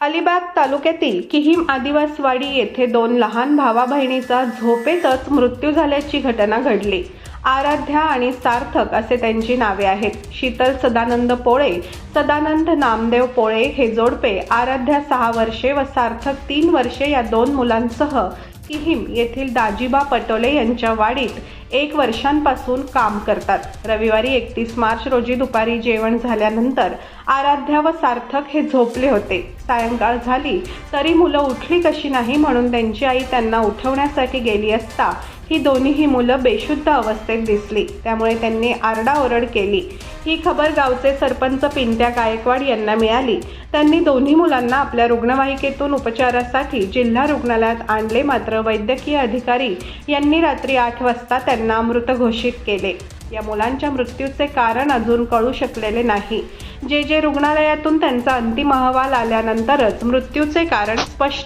अलिबाग तालुक्यातील किहीम आदिवासवाडी येथे दोन लहान भावा बहिणीचा झोपेतच मृत्यू झाल्याची घटना घडली. आराध्या आणि सार्थक असे त्यांची नावे आहेत. शीतल सदानंद पोळे सदानंद नामदेव पोळे हे जोडपे आराध्या सहा वर्षे व सार्थक तीन वर्षे या दोन मुलांसह किहीम येथील दाजीबा पटोले यांच्या वाडीत एक वर्षांपासून काम करतात. रविवारी एकतीस मार्च रोजी दुपारी जेवण झाल्यानंतर आराध्या व सार्थक हे झोपले होते. सायंकाळ झाली तरी मुलं उठली कशी नाही म्हणून त्यांची आई त्यांना उठवण्यासाठी गेली असता ही दोन्हीही मुलं बेशुद्ध अवस्थेत दिसली. त्यामुळे त्यांनी आरडाओरड केली. ही खबर गावचे सरपंच पिंट्या गायकवाड यांना मिळाली. त्यांनी दोन्ही मुलांना आपल्या रुग्णवाहिकेतून उपचारासाठी जिल्हा रुग्णालयात आणले. मात्र वैद्यकीय अधिकारी यांनी रात्री आठ वाजता त्यांना मृत घोषित केले. या मुलांच्या मृत्यूचे कारण अजून कळू शकलेले नाही. जे जे रुग्णालयातून त्यांचा अंतिम अहवाल आल्यानंतरच मृत्यूचे कारण स्पष्ट